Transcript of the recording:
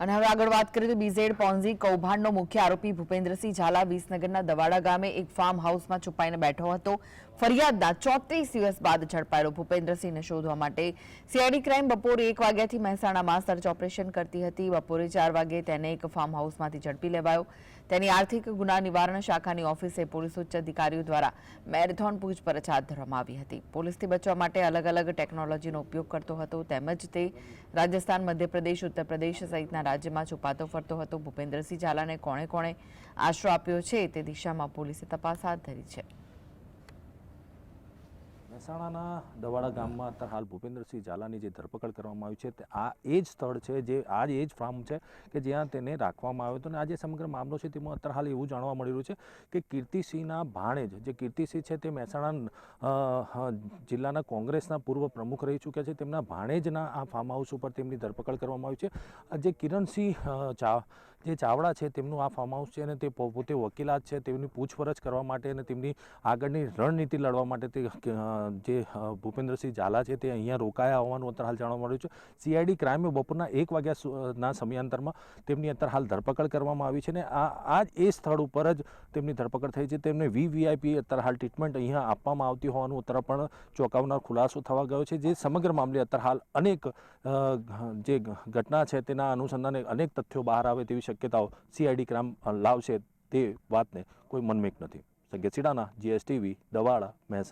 અને હવે આગળ વાત કરીએ તો બીઝેડ પોન્ઝી કૌભાંડનો મુખ્ય આરોપી ભૂપેન્દ્રસિંહ ઝાલા વિસનગરના દવાડા ગામે એક ફાર્મ હાઉસમાં છુપાઈને બેઠો હતો. ફરિયાદના ચોત્રીસ દિવસ બાદ ઝડપાયેલો ભૂપેન્દ્રસિંહને શોધવા માટે સીઆઈડી ક્રાઇમ બપોરે એક વાગ્યાથી મહેસાણામાં સર્ચ ઓપરેશન કરતી હતી. બપોરે ચાર વાગે તેને એક ફાર્મ હાઉસમાંથી ઝડપી લેવાયો. તેની આર્થિક ગુના નિવારણ શાખાની ઓફિસે પોલીસ ઉચ્ચ અધિકારીઓ દ્વારા મેરેથોન પૂછપરછ હાથ ધરવામાં આવી હતી. પોલીસથી બચવા માટે અલગ અલગ ટેકનોલોજીનો ઉપયોગ કરતો હતો તેમજ તે રાજસ્થાન, મધ્યપ્રદેશ ઉત્તર પ્રદેશ સહિતના રાજ્યમાં છુપાતો ફરતો હતો. ભૂપેન્દ્રસિંહ ઝાલાને કોણે કોણે આશરો આપ્યો છે તે દિશામાં પોલીસે તપાસ હાથ ધરી છે. મહેસાણાના દવાડા ગામમાં અત્યારે હાલ ભૂપેન્દ્રસિંહ ઝાલાની જે ધરપકડ કરવામાં આવી છે, તે આ એ જ સ્થળ છે, જે આ એ જ ફાર્મ છે કે જ્યાં તેને રાખવામાં આવ્યો હતો અને આ જે સમગ્ર મામલો છે તેમાં અત્યારે હાલ એવું જાણવા મળી રહ્યું છે કે કીર્તિસિંહના ભાણેજ, જે કીર્તિસિંહ છે તે મહેસાણા જિલ્લાના કોંગ્રેસના પૂર્વ પ્રમુખ રહી ચૂક્યા છે. તેમના ભાણેજના આ ફાર્મ હાઉસ ઉપર તેમની ધરપકડ કરવામાં આવી છે. જે કિરણસિંહ ચા જે ચાવડા છે તેમનું આ ફાર્મ હાઉસ છે અને તે પોતે વકીલાત છે તેમની પૂછપરછ કરવા માટે અને તેમની આગળની રણનીતિ લડવા માટે તે જે ભૂપેન્દ્રસિંહ ઝાલા છે તે અહીંયા રોકાયા હોવાનું અત્યારે હાલ જાણવા મળ્યું છે. સીઆઈડી ક્રાઇમે બપોરના એક વાગ્યા સુ- સમયાંતરમાં તેમની અત્યારે હાલ ધરપકડ કરવામાં આવી છે અને આ આ એ સ્થળ ઉપર જ તેમની ધરપકડ થઈ છે. તેમને વીવીઆઈપી અત્યારે હાલ ટ્રીટમેન્ટ અહીંયા આપવામાં આવતી હોવાનું અત્યારે પણ ચોંકાવનાર ખુલાસો થવા ગયો છે, જે સમગ્ર મામલે અત્યારે હાલ અનેક જે ઘટના છે તેના અનુસંધાને અનેક તથ્યો બહાર આવે તેવી શક્યતાઓ સીઆઈડી ક્રાઇમ લાવશે તે વાતને કોઈ મનમેક નથી. સંગીત સીડાના જીએસટીવી દવાડા મહેસાણા.